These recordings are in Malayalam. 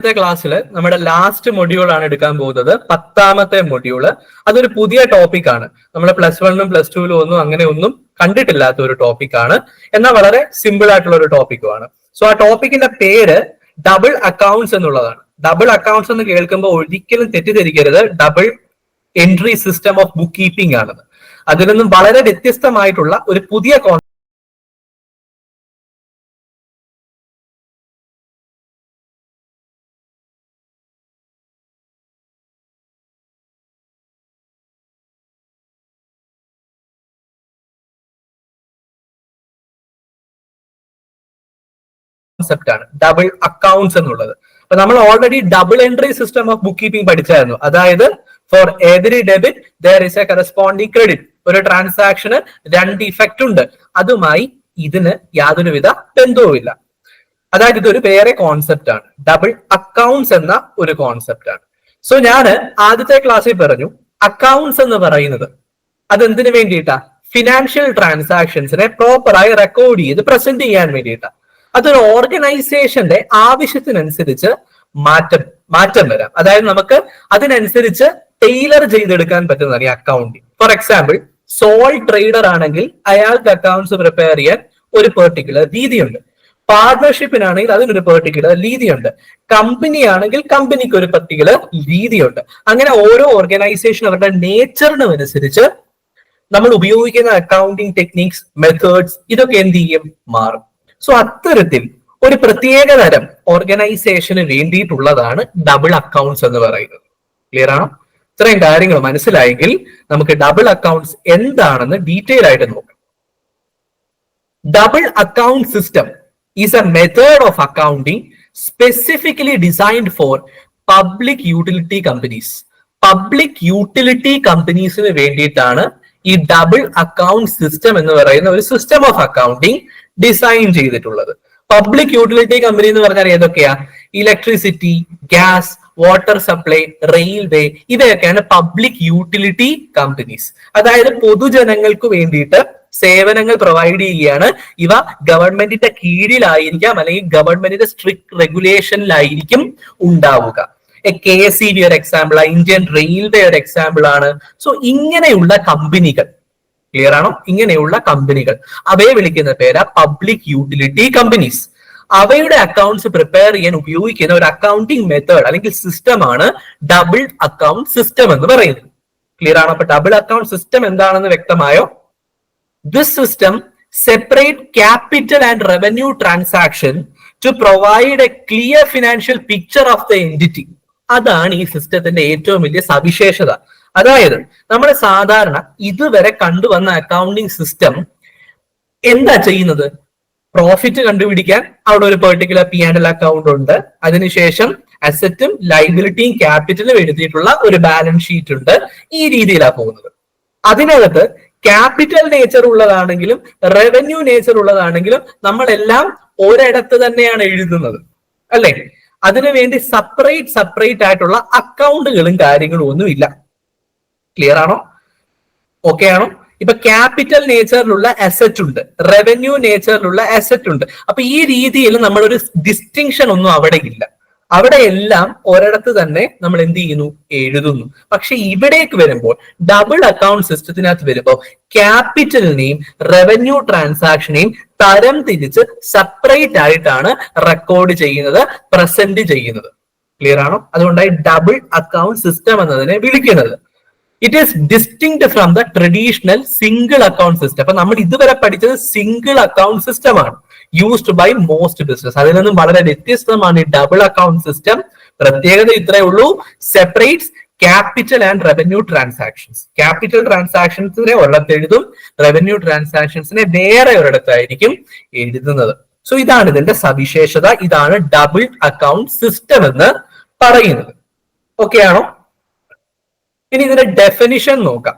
ഇന്നത്തെ ക്ലാസ്സിൽ നമ്മുടെ ലാസ്റ്റ് മൊഡ്യൂൾ ആണ് എടുക്കാൻ പോകുന്നത്. പത്താമത്തെ മൊഡ്യൂൾ അതൊരു പുതിയ ടോപ്പിക് ആണ്. നമ്മൾ പ്ലസ് വണ്ണും പ്ലസ് ടുവിലും ഒന്നും അങ്ങനെ ഒന്നും കണ്ടിട്ടില്ലാത്ത ഒരു ടോപ്പിക് ആണ്. എന്നാൽ വളരെ സിമ്പിൾ ആയിട്ടുള്ള ഒരു ടോപ്പിക്കുമാണ് സോ ആ ടോപ്പിക്കിന്റെ പേര് ഡബിൾ അക്കൗണ്ട്സ് എന്നുള്ളതാണ്. ഡബിൾ അക്കൗണ്ട്സ് എന്ന് കേൾക്കുമ്പോൾ ഒരിക്കലും തെറ്റിദ്ധരിക്കരുത്. Double entry system of bookkeeping ആണെന്ന്. അതിൽ നിന്നും വളരെ വ്യത്യസ്തമായിട്ടുള്ള ഒരു പുതിയ കോൺസെപ്റ്റ് ആണ്. ഡബിൾ അക്കൗണ്ട്സ് എന്നുള്ളത്. അപ്പൊ നമ്മൾ already double entry system of bookkeeping പഠിച്ചായിരുന്നു. അതായത് for every debit there is a corresponding credit ഒരു ട്രാൻസാക്ഷന് രണ്ട് ഇഫക്റ്റ് ഉണ്ട്. അതുമായി ഇതിന് യാതൊരുവിധ ബന്ധവുമില്ല. അതായത് ഇതൊരു വേറെ കോൺസെപ്റ്റ് ആണ്. ഡബിൾ അക്കൗണ്ട്സ് എന്ന ഒരു കോൺസെപ്റ്റ് ആണ്. സോ ഞാൻ ആദ്യത്തെ ക്ലാസ്സിൽ പറഞ്ഞു അക്കൗണ്ട്സ് എന്ന് പറയുന്നത് അതെന്തിനു വേണ്ടിയിട്ടാ? ഫിനാൻഷ്യൽ ട്രാൻസാക്ഷൻസിനെ പ്രോപ്പറായി റെക്കോർഡ് ചെയ്ത് പ്രസന്റ് ചെയ്യാൻ വേണ്ടിയിട്ടാണ് അതൊരു ഓർഗനൈസേഷന്റെ ആവശ്യത്തിനനുസരിച്ച് മാറ്റം മാറ്റം വരാം. അതായത് നമുക്ക് അതിനനുസരിച്ച് ടെയിലർ ചെയ്തെടുക്കാൻ പറ്റുന്നതാണ് ഈ accounting for example sole trader ആണെങ്കിൽ അയാൾക്ക് അക്കൗണ്ട്സ് പ്രിപ്പയർ ചെയ്യാൻ ഒരു പെർട്ടിക്കുലർ രീതിയുണ്ട്. പാർട്ണർഷിപ്പിനാണെങ്കിൽ അതിനൊരു പെർട്ടിക്കുലർ രീതിയുണ്ട്. കമ്പനി ആണെങ്കിൽ കമ്പനിക്ക് ഒരു പർട്ടിക്കുലർ രീതിയുണ്ട്. അങ്ങനെ ഓരോ ഓർഗനൈസേഷൻ അവരുടെ നേച്ചറിനും അനുസരിച്ച് നമ്മൾ ഉപയോഗിക്കുന്ന അക്കൗണ്ടിങ് ടെക്നിക്സ് മെത്തേഡ്സ് ഇതൊക്കെ എന്ത് ചെയ്യും? മാറും. സോ അത്തരത്തിൽ ഒരു പ്രത്യേക തരം ഓർഗനൈസേഷന് വേണ്ടിയിട്ടുള്ളതാണ് ഡബിൾ അക്കൗണ്ട്സ് എന്ന് പറയുന്നത്. ക്ലിയർ ആണോ? ഇത്രയും കാര്യങ്ങൾ മനസ്സിലായെങ്കിൽ നമുക്ക് ഡബിൾ അക്കൗണ്ട്സ് എന്താണെന്ന് ഡീറ്റെയിൽ ആയിട്ട് നോക്കാം. Double account system is a method of accounting specifically designed for public utility companies public utility കമ്പനീസിന് വേണ്ടിയിട്ടാണ് ഈ ഡബിൾ അക്കൗണ്ട് സിസ്റ്റം എന്ന് പറയുന്ന ഒരു സിസ്റ്റം ഓഫ് അക്കൗണ്ടിങ് ഡിസൈൻ ചെയ്തിട്ടുള്ളത്. പബ്ലിക് യൂട്ടിലിറ്റി കമ്പനി എന്ന് പറഞ്ഞാൽ ഏതൊക്കെയാ? Electricity gas water supply railway ഇവയൊക്കെയാണ് പബ്ലിക് യൂട്ടിലിറ്റി കമ്പനീസ് അതായത് പൊതുജനങ്ങൾക്ക് വേണ്ടിയിട്ട് സേവനങ്ങൾ പ്രൊവൈഡ് ചെയ്യുകയാണ്. ഇവ ഗവൺമെന്റിന്റെ കീഴിലായിരിക്കാം അല്ലെങ്കിൽ ഗവൺമെന്റിന്റെ സ്ട്രിക്ട് റെഗുലേഷനിലായിരിക്കും ഉണ്ടാവുക. കെ എസ് സി ബി ഒരു എക്സാമ്പിൾ ഇന്ത്യൻ റെയിൽവേ ഒരു എക്സാമ്പിൾ ആണ്. സോ ഇങ്ങനെയുള്ള കമ്പനികൾ ക്ലിയർ ആണോ? ഇങ്ങനെയുള്ള കമ്പനികൾ അവയെ വിളിക്കുന്ന പേരാ പബ്ലിക് യൂട്ടിലിറ്റി കമ്പനീസ് അവയുടെ അക്കൗണ്ട്സ് പ്രിപ്പയർ ചെയ്യാൻ ഉപയോഗിക്കുന്ന ഒരു അക്കൗണ്ടിങ് മെത്തേഡ് അല്ലെങ്കിൽ സിസ്റ്റം ആണ് ഡബിൾ അക്കൗണ്ട് സിസ്റ്റം എന്ന് പറയുന്നത്. ക്ലിയർ ആണോ? അപ്പൊ ഡബിൾ അക്കൗണ്ട് സിസ്റ്റം എന്താണെന്ന് വ്യക്തമായോ? This system separate capital and revenue transaction to provide a clear financial picture of the entity അതാണ് ഈ സിസ്റ്റത്തിന്റെ ഏറ്റവും വലിയ സവിശേഷത. അതായത് നമ്മൾ സാധാരണ ഇതുവരെ കണ്ടുവന്ന അക്കൗണ്ടിങ് സിസ്റ്റം എന്താ ചെയ്യുന്നത്? പ്രോഫിറ്റ് കണ്ടുപിടിക്കാൻ അവിടെ ഒരു particular P and L account ഉണ്ട്. അതിനുശേഷം അസറ്റും ലൈബിലിറ്റിയും ക്യാപിറ്റലും എഴുതിയിട്ടുള്ള ഒരു ബാലൻസ് ഷീറ്റ് ഉണ്ട് ഈ രീതിയിലാണ് പോകുന്നത്. അതിനകത്ത് ക്യാപിറ്റൽ നേച്ചർ ഉള്ളതാണെങ്കിലും റവന്യൂ നേച്ചർ ഉള്ളതാണെങ്കിലും നമ്മളെല്ലാം ഒരിടത്ത് തന്നെയാണ് എഴുതുന്നത്. അല്ലേ? അതിനുവേണ്ടി സെപ്പറേറ്റ് സെപ്പറേറ്റ് ആയിട്ടുള്ള അക്കൗണ്ടുകളും കാര്യങ്ങളും ഒന്നും ഇല്ല ക്ലിയർ ആണോ? ഓക്കെ ആണോ? ഇപ്പൊ ക്യാപിറ്റൽ നേച്ചറിലുള്ള അസറ്റ് ഉണ്ട്. റവന്യൂ നേച്ചറിലുള്ള അസറ്റ് ഉണ്ട്. അപ്പൊ ഈ രീതിയിൽ നമ്മളൊരു ഡിസ്റ്റിങ്ഷൻ ഒന്നും അവിടെ ഇല്ല. അവിടെ എല്ലാം ഒരിടത്ത് തന്നെ നമ്മൾ എന്ത് ചെയ്യുന്നു? എഴുതുന്നു. പക്ഷെ ഇവിടേക്ക് വരുമ്പോൾ ഡബിൾ അക്കൗണ്ട് സിസ്റ്റത്തിനകത്ത് വരുമ്പോൾ ക്യാപിറ്റലിനെയും റവന്യൂ ട്രാൻസാക്ഷനെയും തരം തിരിച്ച് സെപ്പറേറ്റ് ആയിട്ടാണ് റെക്കോർഡ് ചെയ്യുന്നത് പ്രസന്റ് ചെയ്യുന്നത്. ക്ലിയർ ആണോ? അതുകൊണ്ടായി ഡബിൾ അക്കൗണ്ട് സിസ്റ്റം എന്നതിനെ വിളിക്കുന്നത്. It is distinct from the traditional single account system അപ്പൊ നമ്മൾ ഇതുവരെ പഠിച്ചത് സിംഗിൾ അക്കൗണ്ട് സിസ്റ്റം ആണ് യൂസ്ഡ് ബൈ മോസ്റ്റ് ബിസിനസ് അതിൽ നിന്നും വളരെ വ്യത്യസ്തമാണ് ഈ ഡബിൾ അക്കൗണ്ട് സിസ്റ്റം പ്രത്യേകത ഇത്രയേ ഉള്ളൂ separates capital and revenue transactions capital ട്രാൻസാക്ഷൻസിനെ ഒരിടത്ത് എഴുതും റവന്യൂ ട്രാൻസാക്ഷൻസിനെ വേറെ ഒരിടത്തായിരിക്കും എഴുതുന്നത്. സോ ഇതാണ് ഇതിന്റെ സവിശേഷത ഇതാണ് ഡബിൾ അക്കൗണ്ട് സിസ്റ്റം എന്ന് പറയുന്നത്. ഓക്കെ ആണോ? ഇനി ഇതിന്റെ ഡെഫിനിഷൻ നോക്കാം.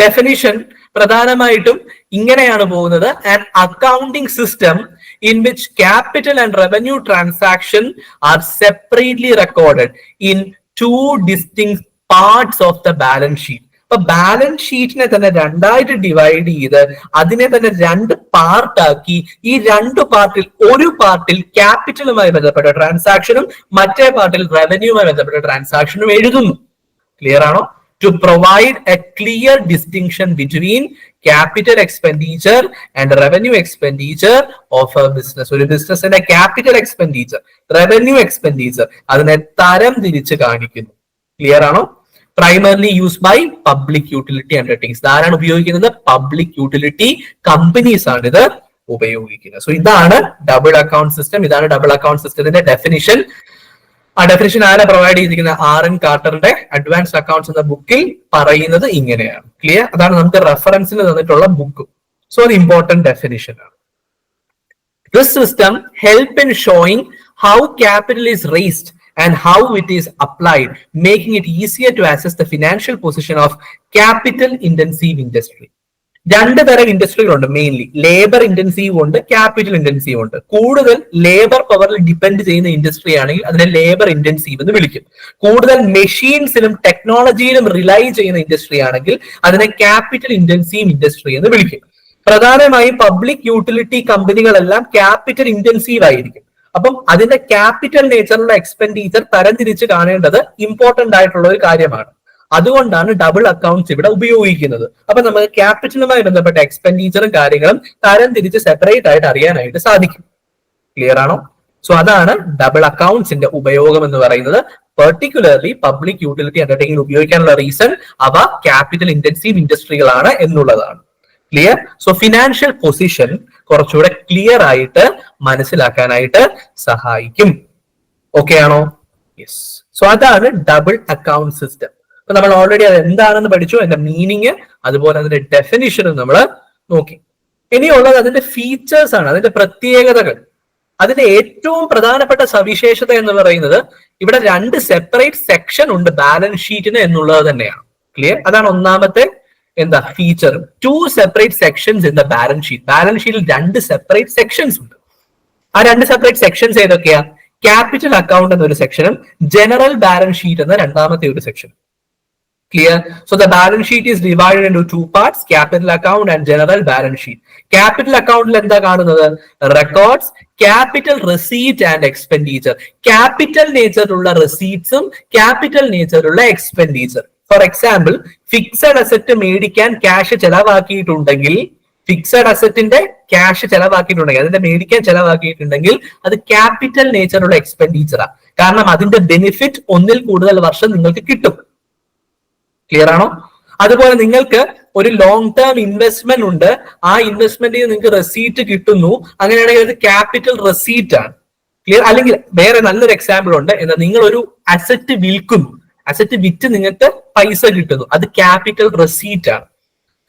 ഡെഫിനിഷൻ പ്രധാനമായിട്ടും ഇങ്ങനെയാണ് പോകുന്നത്. An accounting system in which capital and revenue transaction are separately recorded in two distinct parts of the balance sheet അപ്പൊ ബാലൻസ് ഷീറ്റിനെ തന്നെ രണ്ടായിട്ട് ഡിവൈഡ് ചെയ്ത് അതിനെ തന്നെ രണ്ട് പാർട്ടാക്കി ഈ രണ്ട് പാർട്ടിൽ ഒരു പാർട്ടിൽ ക്യാപിറ്റലുമായി ബന്ധപ്പെട്ട ട്രാൻസാക്ഷനും മറ്റേ പാർട്ടിൽ റവന്യൂമായി ബന്ധപ്പെട്ട ട്രാൻസാക്ഷനും എഴുതുന്നു. ക്ലിയർ ആണോ? To provide a clear distinction between capital expenditure and revenue expenditure of a business ഒരു ബിസിനസിന്റെ ക്യാപിറ്റൽ എക്സ്പെൻഡിച്ചർ റവന്യൂ എക്സ്പെൻഡിച്ചർ അതിനെ തരം തിരിച്ച് കാണിക്കുന്നു. ക്ലിയർ ആണോ? Primarily use by public utility undertakings ആരാണ് ഉപയോഗിക്കുന്നത്? പബ്ലിക് യൂട്ടിലിറ്റി കമ്പനീസ് ആണ് ഇത് ഉപയോഗിക്കുന്നത്. സോ ഇതാണ് ഡബിൾ അക്കൗണ്ട് സിസ്റ്റം ഇതാണ് ഡബിൾ അക്കൗണ്ട് സിസ്റ്റത്തിന്റെ ഡെഫിനിഷൻ ആ ഡെഫിനിഷൻ ആരാ പ്രൊവൈഡ് ചെയ്തിരിക്കുന്ന ആർ എൻ കാർട്ടറിന്റെ അഡ്വാൻസ്ഡ് അക്കൗണ്ട്സ് എന്ന ബുക്കിൽ പറയുന്നത് ഇങ്ങനെയാണ് ക്ലിയർ അതാണ് നമുക്ക് റെഫറൻസിന് തന്നിട്ടുള്ള ബുക്ക് സോ അത് ഇമ്പോർട്ടന്റ് ഡെഫിനിഷൻ ആണ് This system help in showing how capital is raised and how it is applied, making it easier to assess the financial position of capital intensive industry. രണ്ട് തരം ഇൻഡസ്ട്രികളുണ്ട് മെയിൻലി ലേബർ ഇന്റൻസീവ് ഉണ്ട് ക്യാപിറ്റൽ ഇന്റൻസീവ് ഉണ്ട്. കൂടുതൽ ലേബർ പവറിൽ ഡിപ്പെൻഡ് ചെയ്യുന്ന ഇൻഡസ്ട്രി ആണെങ്കിൽ അതിനെ ലേബർ ഇന്റൻസീവ് എന്ന് വിളിക്കും. കൂടുതൽ മെഷീൻസിലും ടെക്നോളജിയിലും റിലൈ ചെയ്യുന്ന ഇൻഡസ്ട്രി ആണെങ്കിൽ അതിനെ ക്യാപിറ്റൽ ഇന്റൻസീവ് ഇൻഡസ്ട്രി എന്ന് വിളിക്കും. പ്രധാനമായും പബ്ലിക് യൂട്ടിലിറ്റി കമ്പനികളെല്ലാം ക്യാപിറ്റൽ ഇന്റൻസീവ് ആയിരിക്കും. അപ്പം അതിന്റെ ക്യാപിറ്റൽ നേച്ചറിലുള്ള എക്സ്പെൻഡിച്ചർ തരംതിരിച്ച് കാണേണ്ടത് ഇമ്പോർട്ടന്റ് ആയിട്ടുള്ള ഒരു കാര്യമാണ്. അതുകൊണ്ടാണ് ഡബിൾ അക്കൗണ്ട്സ് ഇവിടെ ഉപയോഗിക്കുന്നത്. അപ്പൊ നമുക്ക് ക്യാപിറ്റലുമായി ബന്ധപ്പെട്ട എക്സ്പെൻഡിച്ചറും കാര്യങ്ങളും തരം തിരിച്ച് സെപ്പറേറ്റ് ആയിട്ട് അറിയാനായിട്ട് സാധിക്കും. ക്ലിയർ ആണോ? സോ അതാണ് ഡബിൾ അക്കൗണ്ട്സിന്റെ ഉപയോഗം എന്ന് പറയുന്നത്. പെർട്ടിക്കുലർലി പബ്ലിക് യൂട്ടിലിറ്റി അണ്ടർടേക്കിംഗ് ഉപയോഗിക്കാനുള്ള റീസൺ അവ ക്യാപിറ്റൽ ഇന്റൻസീവ് ഇൻഡസ്ട്രികളാണ് എന്നുള്ളതാണ്. ക്ലിയർ സോ ഫിനാൻഷ്യൽ പൊസിഷൻ കുറച്ചുകൂടെ ക്ലിയർ ആയിട്ട് മനസ്സിലാക്കാനായിട്ട് സഹായിക്കും. ഓക്കെ ആണോ? യെസ് സോ അതാണ് ഡബിൾ അക്കൗണ്ട് സിസ്റ്റം അപ്പൊ നമ്മൾ ഓൾറെഡി അത് എന്താണെന്ന് പഠിച്ചു അതിന്റെ മീനിങ് അതുപോലെ അതിന്റെ ഡെഫിനിഷനും നമ്മൾ നോക്കി. ഇനിയുള്ളത് അതിന്റെ ഫീച്ചേഴ്സ് ആണ് അതിന്റെ പ്രത്യേകതകൾ. അതിന്റെ ഏറ്റവും പ്രധാനപ്പെട്ട സവിശേഷത എന്ന് പറയുന്നത് ഇവിടെ രണ്ട് സെപ്പറേറ്റ് സെക്ഷൻ ഉണ്ട് ബാലൻസ് ഷീറ്റിന് എന്നുള്ളത് തന്നെയാണ്. ക്ലിയർ അതാണ് ഒന്നാമത്തെ എന്താ feature to separate sections in the balance sheet balance ഷീറ്റിൽ രണ്ട് സെപ്പറേറ്റ് സെക്ഷൻസ് ഉണ്ട്. ആ രണ്ട് സെപ്പറേറ്റ് സെക്ഷൻസ് ഏതൊക്കെയാ? ക്യാപിറ്റൽ അക്കൗണ്ട് എന്നൊരു സെക്ഷനും ജനറൽ ബാലൻസ് ഷീറ്റ് എന്ന രണ്ടാമത്തെ ഒരു സെക്ഷനും clear so the balance sheet is divided into two parts capital account and general balance sheet capital account എന്താ കാണുന്നത് receipt and expenditure capital nature ഉള്ള receipts-ഉം capital nature ഉള്ള expenditure for example fixed asset മേടിക്കാൻ ക്യാഷ് ചെലവാക്കിയിട്ടുണ്ടെങ്കിൽ ഫിക്സഡ് അസറ്റിന്റെ ക്യാഷ് ചെലവാക്കിയിട്ടുണ്ടെങ്കിൽ അതിന്റെ മേടിക്കാൻ ചെലവാക്കിയിട്ടുണ്ടെങ്കിൽ അത് ക്യാപിറ്റൽ നേച്ചറുള്ള എക്സ്പെൻഡിച്ചറാണ് കാരണം അതിന്റെ ബെനിഫിറ്റ് ഒന്നിൽ കൂടുതൽ വർഷം നിങ്ങൾക്ക് കിട്ടും ക്ലിയർ ആണോ? അതുപോലെ നിങ്ങൾക്ക് ഒരു ലോങ് ടേം ഇൻവെസ്റ്റ്മെന്റ് ഉണ്ട്. ആ ഇൻവെസ്റ്റ്മെന്റിൽ നിങ്ങൾക്ക് റെസീറ്റ് കിട്ടുന്നു. അങ്ങനെയാണെങ്കിൽ അത് ക്യാപിറ്റൽ റെസീറ്റ് ആണ്. ക്ലിയർ അല്ലെങ്കിൽ വേറെ നല്ലൊരു എക്സാമ്പിൾ ഉണ്ട്. എന്താ? നിങ്ങൾ ഒരു അസറ്റ് വിൽക്കുന്നു. അസറ്റ് വിറ്റ് നിങ്ങൾക്ക് പൈസ കിട്ടുന്നു. അത് ക്യാപിറ്റൽ റെസീറ്റ് ആണ്.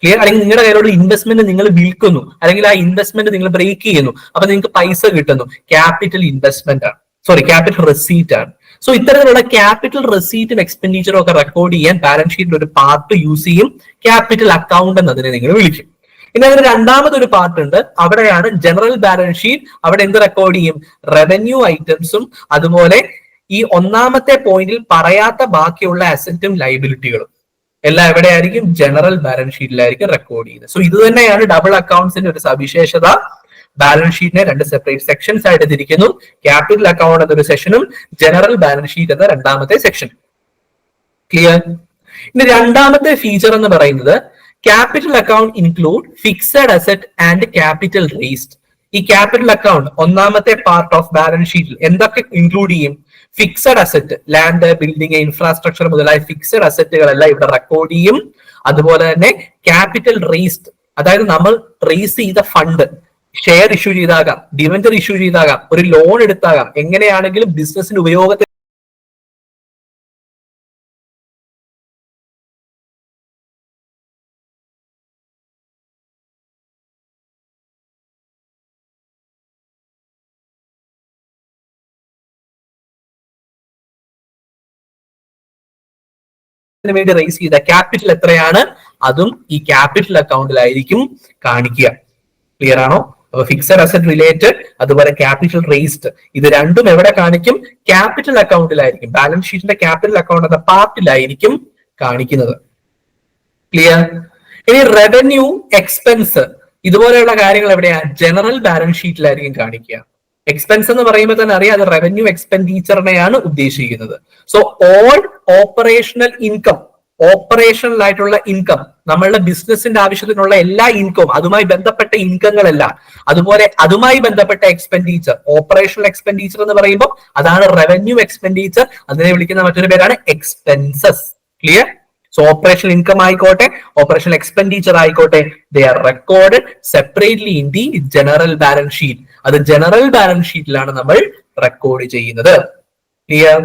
ക്ലിയർ അല്ലെങ്കിൽ നിങ്ങളുടെ കയ്യിലുള്ള ഇൻവെസ്റ്റ്മെന്റ് നിങ്ങൾ വിൽക്കുന്നു. അല്ലെങ്കിൽ ആ ഇൻവെസ്റ്റ്മെന്റ് നിങ്ങൾ ബ്രേക്ക് ചെയ്യുന്നു. അപ്പൊ നിങ്ങൾക്ക് പൈസ കിട്ടുന്നു. ക്യാപിറ്റൽ ഇൻവെസ്റ്റ്മെന്റ് ആണ്. സോറി ക്യാപിറ്റൽ റെസീറ്റ് ആണ്. സോ ഇത്തരത്തിലുള്ള ക്യാപിറ്റൽ റെസീറ്റും എക്സ്പെൻഡിച്ചറും ഒക്കെ റെക്കോർഡ് ചെയ്യാൻ ബാലൻസ് ഷീറ്റിൽ ഒരു പാർട്ട് യൂസ് ചെയ്യും. ക്യാപിറ്റൽ അക്കൗണ്ട് എന്നതിനെ നിങ്ങൾ വിളിക്കും. ഇനി അതിന് രണ്ടാമതൊരു പാർട്ട് ഉണ്ട്. അവിടെയാണ് ജനറൽ ബാലൻസ് ഷീറ്റ് അവിടെ എന്ത് റെക്കോർഡ് ചെയ്യും? റവന്യൂ ഐറ്റംസും അതുപോലെ ഈ ഒന്നാമത്തെ പോയിന്റിൽ പറയാത്ത ബാക്കിയുള്ള അസറ്റും ലൈബിലിറ്റികളും എല്ലാം എവിടെയായിരിക്കും? ജനറൽ ബാലൻസ് ഷീറ്റിലായിരിക്കും റെക്കോർഡ് ചെയ്യുന്നത്. സോ ഇത് തന്നെയാണ് ഡബിൾ അക്കൗണ്ട്സിന്റെ ഒരു സവിശേഷത. ബാലൻസ് ഷീറ്റിനെ രണ്ട് സെപ്പറേറ്റ് സെക്ഷൻസ് ആയിട്ട് തിരിക്കുന്നു. ക്യാപിറ്റൽ അക്കൗണ്ട് എന്നൊരു സെക്ഷനും ജനറൽ ബാലൻസ് ഷീറ്റ് എന്ന രണ്ടാമത്തെ സെക്ഷൻ ക്ലിയർ ഇനി രണ്ടാമത്തെ ഫീച്ചർ എന്ന് പറയുന്നത് capital account include fixed asset and capital raised ഈ ക്യാപിറ്റൽ അക്കൗണ്ട് ഒന്നാമത്തെ പാർട്ട് ഓഫ് ബാലൻസ് ഷീറ്റിൽ എന്തൊക്കെ ഇൻക്ലൂഡ് ചെയ്യും? Fixed asset land building infrastructure മുതലായ ഫിക്സഡ് അസറ്റുകളെല്ലാം ഇവിടെ റെക്കോർഡ് ചെയ്യും. അതുപോലെ തന്നെ ക്യാപിറ്റൽ റേസ്ഡ് അതായത് നമ്മൾ റേസ് ചെയ്ത ഫണ്ട് ഷെയർ ഇഷ്യൂ ചെയ്താകാം ഡിവെഞ്ചർ ഇഷ്യൂ ചെയ്താകാം ഒരു ലോൺ എടുത്താകാം എങ്ങനെയാണെങ്കിലും ബിസിനസിന് ഉപയോഗത്തിൽ വേണ്ടി റേസ് ചെയ്ത ക്യാപിറ്റൽ എത്രയാണ്? അതും ഈ ക്യാപിറ്റൽ അക്കൗണ്ടിലായിരിക്കും കാണിക്കുക. ക്ലിയർ ആണോ? അപ്പൊ ഫിക്സഡ് അസറ്റ് റിലേറ്റഡ് അതുപോലെ ക്യാപിറ്റൽ റേസ്ഡ് ഇത് രണ്ടും എവിടെ കാണിക്കും? ക്യാപിറ്റൽ അക്കൗണ്ടിലായിരിക്കും ബാലൻസ് ഷീറ്റിന്റെ ക്യാപിറ്റൽ അക്കൗണ്ട് എന്ന പാർട്ടിലായിരിക്കും കാണിക്കുന്നത്. ക്ലിയർ ഇനി റവന്യൂ എക്സ്പെൻസ് ഇതുപോലെയുള്ള കാര്യങ്ങൾ എവിടെയാ? ജനറൽ ബാലൻസ് ഷീറ്റിലായിരിക്കും കാണിക്കുക. എക്സ്പെൻസ് എന്ന് പറയുമ്പോൾ തന്നെ അറിയാം അത് റവന്യൂ എക്സ്പെൻഡിച്ചറിനെയാണ് ഉദ്ദേശിക്കുന്നത്. So all operational income operational ആയിട്ടുള്ള ഇൻകം നമ്മളുടെ ബിസിനസിന്റെ ആവശ്യത്തിനുള്ള എല്ലാ ഇൻകവും അതുമായി ബന്ധപ്പെട്ട ഇൻകങ്ങളെല്ലാം അതുപോലെ അതുമായി ബന്ധപ്പെട്ട എക്സ്പെൻഡിച്ചർ ഓപ്പറേഷണൽ എക്സ്പെൻഡിച്ചർ എന്ന് പറയുമ്പോൾ അതാണ് റവന്യൂ എക്സ്പെൻഡിച്ചർ അതിനെ വിളിക്കുന്ന മറ്റൊരു പേരാണ് expenses clear so operation income ആയിക്കോട്ടെ ഓപ്പറേഷൻ എക്സ്പെൻഡിച്ചർ ആയിക്കോട്ടെ they are record separately in the general balance sheet അത് ജനറൽ ബാലൻസ് ഷീറ്റിലാണ് നമ്മൾ റെക്കോർഡ് ചെയ്യുന്നത്. ക്ലിയർ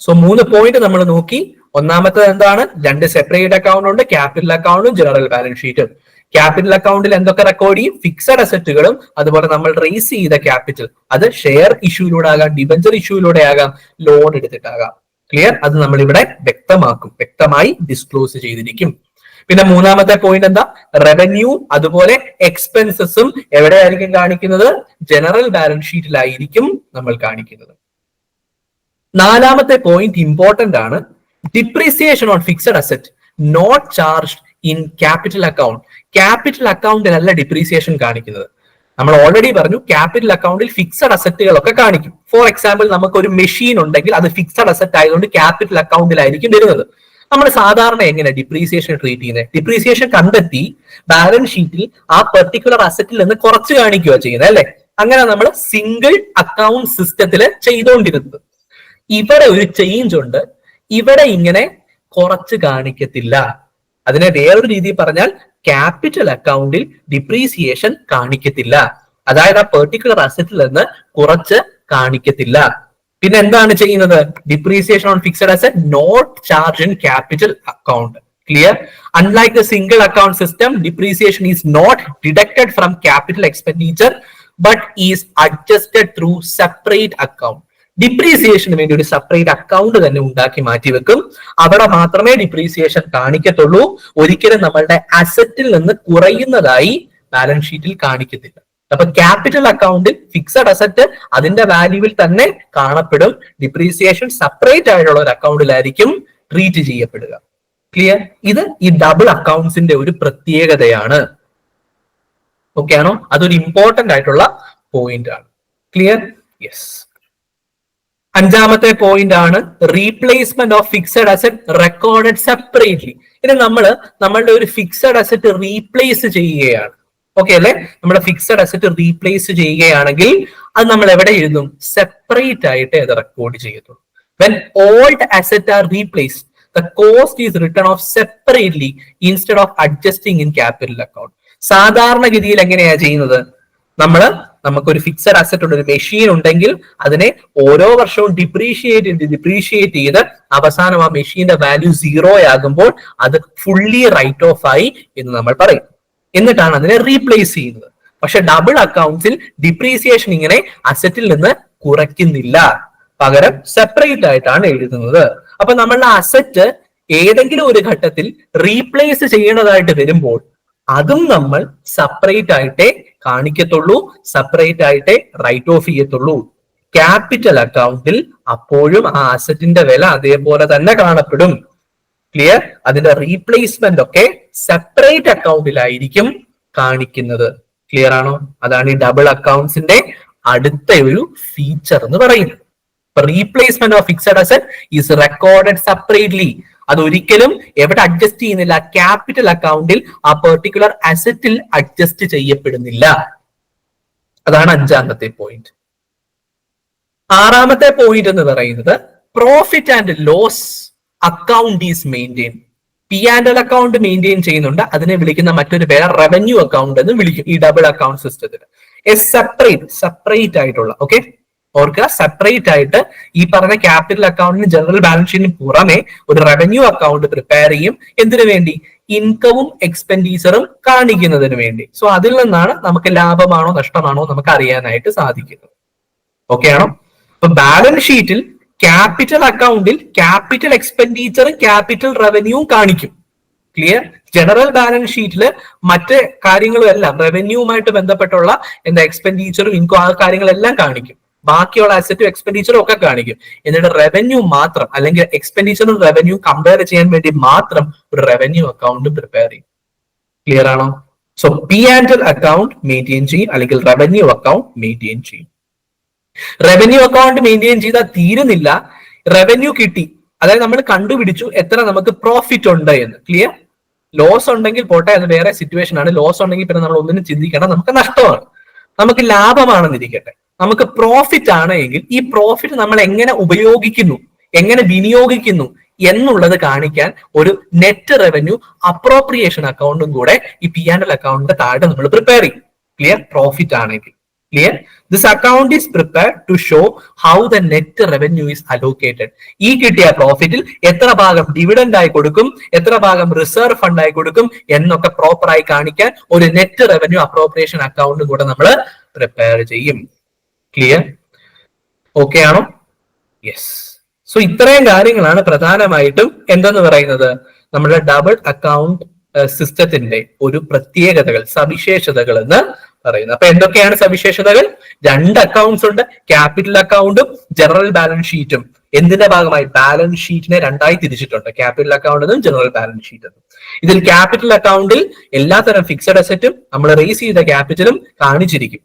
സോ മൂന്ന് പോയിന്റ് നമ്മൾ നോക്കി. ഒന്നാമത്തത് എന്താണ്? രണ്ട് സെപ്പറേറ്റ് അക്കൗണ്ട് ഉണ്ട്. ക്യാപിറ്റൽ അക്കൗണ്ടും ജനറൽ ബാലൻസ് ഷീറ്റും ക്യാപിറ്റൽ അക്കൗണ്ടിൽ എന്തൊക്കെ റെക്കോർഡ് ചെയ്യും? ഫിക്സഡ് അസറ്റുകളും അതുപോലെ നമ്മൾ റേസ് ചെയ്ത ക്യാപിറ്റൽ അത് ഷെയർ ഇഷ്യൂയിലൂടെ ആകാം ഡിബഞ്ചർ ഇഷ്യൂയിലൂടെ ആകാം ലോൺ എടുത്തിട്ടാകാം. ക്ലിയർ അത് നമ്മൾ ഇവിടെ വ്യക്തമാക്കും. വ്യക്തമായി ഡിസ്ക്ലോസ് ചെയ്തിരിക്കും. പിന്നെ മൂന്നാമത്തെ പോയിന്റ് എന്താ? റവന്യൂ അതുപോലെ എക്സ്പെൻസസും എവിടെയായിരിക്കും കാണിക്കുന്നത്? ജനറൽ ബാലൻസ് ഷീറ്റിലായിരിക്കും നമ്മൾ കാണിക്കുന്നത്. നാലാമത്തെ പോയിന്റ് ഇമ്പോർട്ടന്റ് ആണ്. Depreciation on fixed asset not charged in capital account capital അക്കൗണ്ടിലല്ല depreciation കാണിക്കുന്നത്. നമ്മൾ ഓൾറെഡി പറഞ്ഞു ക്യാപിറ്റൽ അക്കൗണ്ടിൽ ഫിക്സഡ് അസറ്റുകളൊക്കെ കാണിക്കും. ഫോർ എക്സാമ്പിൾ നമുക്ക് ഒരു മെഷീൻ ഉണ്ടെങ്കിൽ അത് ഫിക്സഡ് അസറ്റ് ആയതുകൊണ്ട് ക്യാപിറ്റൽ അക്കൗണ്ടിലായിരിക്കും വരുന്നത്. നമ്മൾ സാധാരണ എങ്ങനെ ഡിപ്രീസിയേഷൻ ട്രീറ്റ് ചെയ്യുന്നത് ഡിപ്രീസിയേഷൻ കണ്ടെത്തി ബാലൻസ് ഷീറ്റിൽ ആ പെർട്ടിക്കുലർ അസറ്റിൽ നിന്ന് കുറച്ച് കാണിക്കുക ചെയ്യുന്നത് അല്ലെ? അങ്ങനെ നമ്മൾ സിംഗിൾ അക്കൗണ്ട് സിസ്റ്റത്തിൽ ചെയ്തുകൊണ്ടിരുന്നത് ഇവിടെ ഒരു ചേഞ്ച് ഉണ്ട്. ഇവിടെ ഇങ്ങനെ കുറച്ച് കാണിക്കത്തില്ല. അതിനെ വേറൊരു രീതിയിൽ പറഞ്ഞാൽ ക്യാപിറ്റൽ അക്കൗണ്ടിൽ ഡിപ്രീസിയേഷൻ കാണിക്കത്തില്ല. അതായത് ആ പെർട്ടിക്കുലർ അസറ്റിൽ നിന്ന് കുറച്ച് കാണിക്കത്തില്ല. പിന്നെ എന്താണ് ചെയ്യുന്നത്? Depreciation on fixed asset not charge in capital account clear unlike the single account system depreciation is not deducted from capital expenditure but is adjusted through separate account ഡിപ്രീസിയേഷന് വേണ്ടി ഒരു സെപ്പറേറ്റ് അക്കൗണ്ട് തന്നെ ഉണ്ടാക്കി മാറ്റി വെക്കും. അവിടെ മാത്രമേ ഡിപ്രീസിയേഷൻ കാണിക്കത്തുള്ളൂ. ഒരിക്കലും നമ്മളുടെ അസറ്റിൽ നിന്ന് കുറയുന്നതായി ബാലൻസ് ഷീറ്റിൽ കാണിക്കത്തില്ല. അപ്പൊ ക്യാപിറ്റൽ അക്കൗണ്ടിൽ ഫിക്സഡ് അസറ്റ് അതിന്റെ വാല്യൂവിൽ തന്നെ കാണപ്പെടും. ഡിപ്രീസിയേഷൻ സെപ്പറേറ്റ് ആയിട്ടുള്ള ഒരു അക്കൗണ്ടിലായിരിക്കും ട്രീറ്റ് ചെയ്യപ്പെടുക. ക്ലിയർ ഇത് ഈ ഡബിൾ അക്കൗണ്ട്സിന്റെ ഒരു പ്രത്യേകതയാണ്. ഓക്കെ ആണോ? അതൊരു ഇമ്പോർട്ടന്റ് ആയിട്ടുള്ള പോയിന്റ് ആണ്. ക്ലിയർ യെസ് അഞ്ചാമത്തെ പോയിന്റ് ആണ് replacement of fixed asset recorded separately ഇനി നമ്മൾ നമ്മളുടെ ഒരു ഫിക്സഡ് അസറ്റ് റീപ്ലേസ് ചെയ്യുകയാണ്. ഓക്കെ അല്ലെ? നമ്മുടെ ഫിക്സഡ് അസറ്റ് റീപ്ലേസ് ചെയ്യുകയാണെങ്കിൽ അത് നമ്മൾ എവിടെ എഴുതും? സെപ്പറേറ്റ് ആയിട്ട് അത് റെക്കോർഡ് ചെയ്യത്തുള്ളൂ when old asset are replace the cost is written off separately instead of adjusting in capital account സാധാരണഗതിയിൽ എങ്ങനെയാ ചെയ്യുന്നത്? നമ്മൾ നമുക്കൊരു ഫിക്സഡ് അസറ്റ് ഉണ്ട് ഒരു മെഷീൻ ഉണ്ടെങ്കിൽ അതിനെ ഓരോ വർഷവും ഡിപ്രീഷിയേറ്റ് ചെയ്ത് ഡിപ്രീഷിയേറ്റ് ചെയ്ത് അവസാനം ആ മെഷീന്റെ വാല്യൂ സീറോ ആകുമ്പോൾ അത് ഫുള്ളി റൈറ്റ് ഓഫ് ആയി എന്ന് നമ്മൾ പറയും. എന്നിട്ടാണ് അതിനെ റീപ്ലേസ് ചെയ്യുന്നത്. പക്ഷെ ഡബിൾ അക്കൗണ്ട്സിൽ ഡിപ്രീസിയേഷൻ ഇങ്ങനെ അസറ്റിൽ നിന്ന് കുറയ്ക്കുന്നില്ല. പകരം സെപ്പറേറ്റ് ആയിട്ടാണ് എഴുതുന്നത്. അപ്പൊ നമ്മളുടെ അസറ്റ് ഏതെങ്കിലും ഒരു ഘട്ടത്തിൽ റീപ്ലേസ് ചെയ്യണതായിട്ട് വരുമ്പോൾ അതും നമ്മൾ സെപ്പറേറ്റ് ആയിട്ടേ കാണിക്കത്തുള്ളൂ സെപ്പറേറ്റ് ആയിട്ടേ റൈറ്റ് ഓഫ് ചെയ്യത്തുള്ളൂ. ക്യാപിറ്റൽ അക്കൗണ്ടിൽ അപ്പോഴും ആ അസറ്റിന്റെ വില അതേപോലെ തന്നെ കാണപ്പെടും. ക്ലിയർ അതിന്റെ റീപ്ലേസ്മെന്റ് ഒക്കെ സെപ്പറേറ്റ് അക്കൗണ്ടിലായിരിക്കും കാണിക്കുന്നത്. ക്ലിയർ ആണോ? അതാണ് ഈ ഡബിൾ അക്കൗണ്ട്സിന്റെ അടുത്ത ഒരു ഫീച്ചർ എന്ന് പറയുന്നത്. Replacement of fixed asset is recorded separately അത് ഒരിക്കലും എവിടെ അഡ്ജസ്റ്റ് ചെയ്യുന്നില്ല. ക്യാപിറ്റൽ അക്കൗണ്ടിൽ ആ പെർട്ടിക്കുലർ അസറ്റിൽ അഡ്ജസ്റ്റ് ചെയ്യപ്പെടുന്നില്ല. അതാണ് അഞ്ചാമത്തെ പോയിന്റ് ആറാമത്തെ പോയിന്റ് എന്ന് പറയുന്നത് profit and loss account is maintain P and L account maintain ചെയ്യുന്നുണ്ട്. അതിനെ വിളിക്കുന്ന മറ്റൊരു പേര് റവന്യൂ അക്കൗണ്ട് എന്ന് വിളിക്കും. ഈ ഡബിൾ അക്കൗണ്ട് സിസ്റ്റത്തിൽ എ സെപ്പറേറ്റ് സെപ്പറേറ്റ് ആയിട്ടുള്ള ഓക്കെ ഓർക്കുക സെപ്പറേറ്റ് ആയിട്ട് ഈ പറഞ്ഞ ക്യാപിറ്റൽ അക്കൗണ്ടിന് ജനറൽ ബാലൻസ് ഷീറ്റിന് പുറമെ ഒരു റവന്യൂ അക്കൗണ്ട് പ്രിപ്പയർ ചെയ്യും. എന്തിനു വേണ്ടി? ഇൻകവും എക്സ്പെൻഡിച്ചറും കാണിക്കുന്നതിന് വേണ്ടി. സോ അതിൽ നിന്നാണ് നമുക്ക് ലാഭമാണോ നഷ്ടമാണോ നമുക്ക് അറിയാനായിട്ട് സാധിക്കുന്നത്. ഓക്കെ ആണോ? അപ്പൊ ബാലൻസ് ഷീറ്റിൽ ക്യാപിറ്റൽ അക്കൗണ്ടിൽ ക്യാപിറ്റൽ എക്സ്പെൻഡിച്ചറും ക്യാപിറ്റൽ റവന്യൂവും കാണിക്കും. ക്ലിയർ ജനറൽ ബാലൻസ് ഷീറ്റിൽ മറ്റ് കാര്യങ്ങളും എല്ലാം റവന്യൂവുമായിട്ട് ബന്ധപ്പെട്ടുള്ള എന്താ എക്സ്പെൻഡിച്ചറും ഇൻകം ആ കാര്യങ്ങളെല്ലാം കാണിക്കും. ബാക്കിയുള്ള അസറ്റും എക്സ്പെൻഡിച്ചറും ഒക്കെ കാണിക്കും. എന്നിട്ട് റവന്യൂ മാത്രം അല്ലെങ്കിൽ എക്സ്പെൻഡിച്ചറും റവന്യൂ കമ്പയർ ചെയ്യാൻ വേണ്ടി മാത്രം ഒരു റവന്യൂ അക്കൗണ്ട് പ്രിപ്പയർ ചെയ്യും. ക്ലിയർ ആണോ? So P and account maintain ചെയ്യും അല്ലെങ്കിൽ റവന്യൂ അക്കൗണ്ട് മെയിന്റെയിൻ ചെയ്യും. റവന്യൂ അക്കൗണ്ട് മെയിന്റെയിൻ ചെയ്താൽ തീരുന്നില്ല. റവന്യൂ കിട്ടി. അതായത് നമ്മൾ കണ്ടുപിടിച്ചു എത്ര നമുക്ക് പ്രോഫിറ്റ് ഉണ്ട് എന്ന്. ക്ലിയർ ലോസ് ഉണ്ടെങ്കിൽ പോട്ടെ അത് വേറെ സിറ്റുവേഷൻ ആണ്. ലോസ് ഉണ്ടെങ്കിൽ പിന്നെ നമ്മൾ ഒന്നിനും ചിന്തിക്കണം നമുക്ക് നഷ്ടമാണ്. നമുക്ക് ലാഭമാണെന്നിരിക്കട്ടെ. നമുക്ക് പ്രോഫിറ്റ് ആണ് എങ്കിൽ ഈ പ്രോഫിറ്റ് നമ്മൾ എങ്ങനെ ഉപയോഗിക്കുന്നു? എങ്ങനെ വിനിയോഗിക്കുന്നു? എന്നുള്ളത് കാണിക്കാൻ ഒരു നെറ്റ് റവന്യൂ അപ്രോപ്രിയേഷൻ അക്കൗണ്ടും കൂടെ ഈ പി ആൻഡ് എൽ അക്കൗണ്ടിന്റെ താഴെ നമ്മൾ പ്രിപ്പയർ ചെയ്യും. ക്ലിയർ പ്രോഫിറ്റ് ആണെങ്കിൽ. Clear this account is prepare to show how the net revenue is allocated ഈ കിട്ടിയ പ്രോഫിറ്റിൽ എത്ര ഭാഗം ഡിവിഡൻഡ് ആയി കൊടുക്കും എത്ര ഭാഗം റിസർവ് ഫണ്ട് ആയി കൊടുക്കും എന്നൊക്കെ പ്രോപ്പറായി കാണിക്കാൻ ഒരു നെറ്റ് റവന്യൂ അപ്രോപ്രിയേഷൻ അക്കൗണ്ടും കൂടെ നമ്മൾ പ്രിപ്പയർ ചെയ്യും. ക്ലിയർ ഓക്കെ ആണോ? യെസ് സോ ഇത്രയും കാര്യങ്ങളാണ് പ്രധാനമായിട്ടും എന്തെന്ന് പറയുന്നത്? നമ്മുടെ ഡബിൾ അക്കൗണ്ട് സിസ്റ്റത്തിന്റെ ഒരു പ്രത്യേകതകൾ സവിശേഷതകൾ എന്ന് പറയുന്നത്. അപ്പൊ എന്തൊക്കെയാണ് സവിശേഷതകൾ? രണ്ട് അക്കൗണ്ട്സ് ഉണ്ട് ക്യാപിറ്റൽ അക്കൗണ്ടും ജനറൽ ബാലൻസ് ഷീറ്റും എന്തിന്റെ ഭാഗമായി? ബാലൻസ് ഷീറ്റിനെ രണ്ടായി തിരിച്ചിട്ടുണ്ട്. ക്യാപിറ്റൽ അക്കൗണ്ട് എന്നും ജനറൽ ബാലൻസ് ഷീറ്റ് എന്നും. ഇതിൽ ക്യാപിറ്റൽ അക്കൗണ്ടിൽ എല്ലാത്തരം ഫിക്സഡ് അസറ്റും നമ്മൾ റേസ് ചെയ്ത ക്യാപിറ്റലും കാണിച്ചിരിക്കും.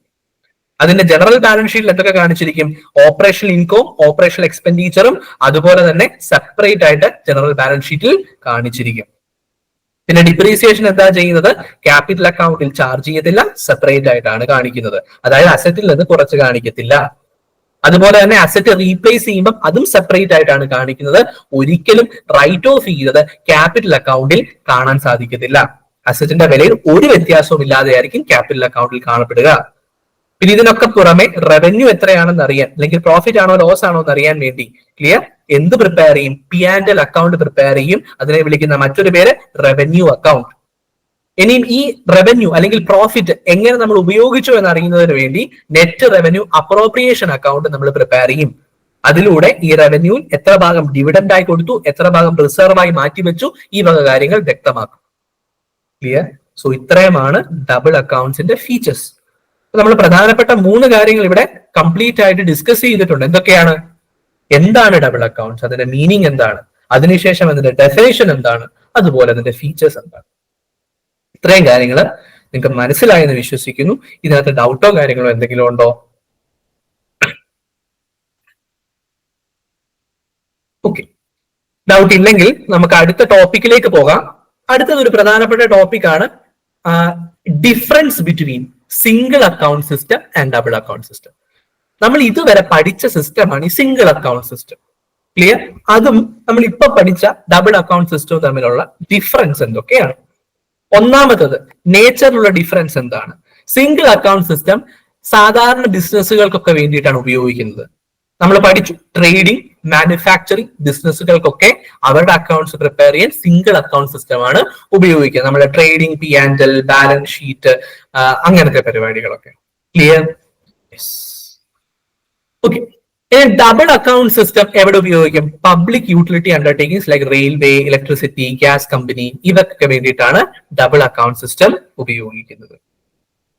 അതിന്റെ ജനറൽ ബാലൻസ് ഷീറ്റിൽ എന്തൊക്കെ കാണിച്ചിരിക്കും? ഓപ്പറേഷൻ ഇൻകം ഓപ്പറേഷൻ എക്സ്പെൻഡിച്ചറും അതുപോലെ തന്നെ സെപ്പറേറ്റ് ആയിട്ട് ജനറൽ ബാലൻസ് ഷീറ്റിൽ കാണിച്ചിരിക്കും. പിന്നെ ഡിപ്രീസിയേഷൻ എന്താ ചെയ്യുന്നത്? ക്യാപിറ്റൽ അക്കൗണ്ടിൽ ചാർജ് ചെയ്യത്തില്ല സെപ്പറേറ്റ് ആയിട്ടാണ് കാണിക്കുന്നത്. അതായത് അസറ്റിൽ നിന്ന് കുറച്ച് കാണിക്കത്തില്ല. അതുപോലെ തന്നെ അസറ്റ് റീപ്ലേസ് ചെയ്യുമ്പോൾ അതും സെപ്പറേറ്റ് ആയിട്ടാണ് കാണിക്കുന്നത്. ഒരിക്കലും റൈറ്റ് ഓഫ് ചെയ്തത് ക്യാപിറ്റൽ അക്കൗണ്ടിൽ കാണാൻ സാധിക്കത്തില്ല. അസറ്റിന്റെ വിലയിൽ ഒരു വ്യത്യാസവും ഇല്ലാതെയായിരിക്കും ക്യാപിറ്റൽ അക്കൗണ്ടിൽ കാണപ്പെടുക. പിന്നെ ഇതിനൊക്കെ പുറമെ റവന്യൂ എത്രയാണെന്ന് അറിയാൻ അല്ലെങ്കിൽ പ്രോഫിറ്റ് ആണോ ലോസ് ആണോ എന്ന് അറിയാൻ വേണ്ടി ക്ലിയർ എന്ത് പ്രിപ്പയർ ചെയ്യും? P and L account prepare ചെയ്യും. അതിനെ വിളിക്കുന്ന മറ്റൊരു പേര് റവന്യൂ അക്കൗണ്ട് ഇനിയും ഈ റവന്യൂ അല്ലെങ്കിൽ പ്രോഫിറ്റ് എങ്ങനെ നമ്മൾ ഉപയോഗിച്ചു എന്ന് അറിയുന്നതിന് വേണ്ടി നെറ്റ് റവന്യൂ അപ്രോപ്രിയേഷൻ അക്കൗണ്ട് നമ്മൾ പ്രിപ്പയർ ചെയ്യും. അതിലൂടെ ഈ റവന്യൂ എത്ര ഭാഗം ഡിവിഡൻഡ് ആയി കൊടുത്തു എത്ര ഭാഗം റിസർവ് ആയി മാറ്റിവെച്ചു ഈ വക കാര്യങ്ങൾ വ്യക്തമാക്കും. ക്ലിയർ സോ ഇത്രയുമാണ് ഡബിൾ അക്കൗണ്ട്സിന്റെ ഫീച്ചേഴ്സ് നമ്മൾ പ്രധാനപ്പെട്ട മൂന്ന് കാര്യങ്ങൾ ഇവിടെ കംപ്ലീറ്റ് ആയിട്ട് ഡിസ്കസ് ചെയ്തിട്ടുണ്ട്. എന്തൊക്കെയാണ്? എന്താണ് ഡബിൾ അക്കൗണ്ട്സ് അതിന്റെ മീനിങ് എന്താണ്? അതിനുശേഷം അതിന്റെ ഡെഫിനേഷൻ എന്താണ്? അതുപോലെ അതിന്റെ ഫീച്ചേഴ്സ് എന്താണ്? ഇത്രയും കാര്യങ്ങൾ നിങ്ങൾക്ക് മനസ്സിലായെന്ന് വിശ്വസിക്കുന്നു. ഇതിനകത്ത് ഡൗട്ടോ കാര്യങ്ങളോ എന്തെങ്കിലും ഉണ്ടോ? ഓക്കെ ഡൗട്ട് ഇല്ലെങ്കിൽ നമുക്ക് അടുത്ത ടോപ്പിക്കിലേക്ക് പോകാം. അടുത്തത് ഒരു പ്രധാനപ്പെട്ട ടോപ്പിക്കാണ് difference between single account system and double account system നമ്മൾ ഇതുവരെ പഠിച്ച സിസ്റ്റമാണ് ഈ സിംഗിൾ അക്കൗണ്ട് സിസ്റ്റം ക്ലിയർ അതും നമ്മൾ ഇപ്പൊ പഠിച്ച ഡബിൾ അക്കൗണ്ട് സിസ്റ്റവും തമ്മിലുള്ള ഡിഫറൻസ് എന്തൊക്കെയാണ്? ഒന്നാമത്തത് നേച്ചറിലുള്ള ഡിഫറൻസ് എന്താണ്? സിംഗിൾ അക്കൗണ്ട് സിസ്റ്റം സാധാരണ ബിസിനസ്സുകൾക്കൊക്കെ വേണ്ടിയിട്ടാണ് ഉപയോഗിക്കുന്നത്. നമ്മൾ പഠിച്ചു ട്രേഡിംഗ് മാനുഫാക്ചറിങ് ബിസിനസ്സുകൾക്കൊക്കെ അവരുടെ അക്കൗണ്ട്സ് പ്രിപ്പയർ ചെയ്യാൻ സിംഗിൾ അക്കൗണ്ട് സിസ്റ്റമാണ് ഉപയോഗിക്കുന്നത് നമ്മുടെ trading P and L balance sheet അങ്ങനത്തെ പരിപാടികളൊക്കെ. Clear okay double account system എവിടെ ഉപയോഗിക്കും? Public utility undertakings like railway electricity gas company ഇതൊക്കെ വേണ്ടിയിട്ടാണ് ഡബിൾ അക്കൗണ്ട് സിസ്റ്റം ഉപയോഗിക്കുന്നത്.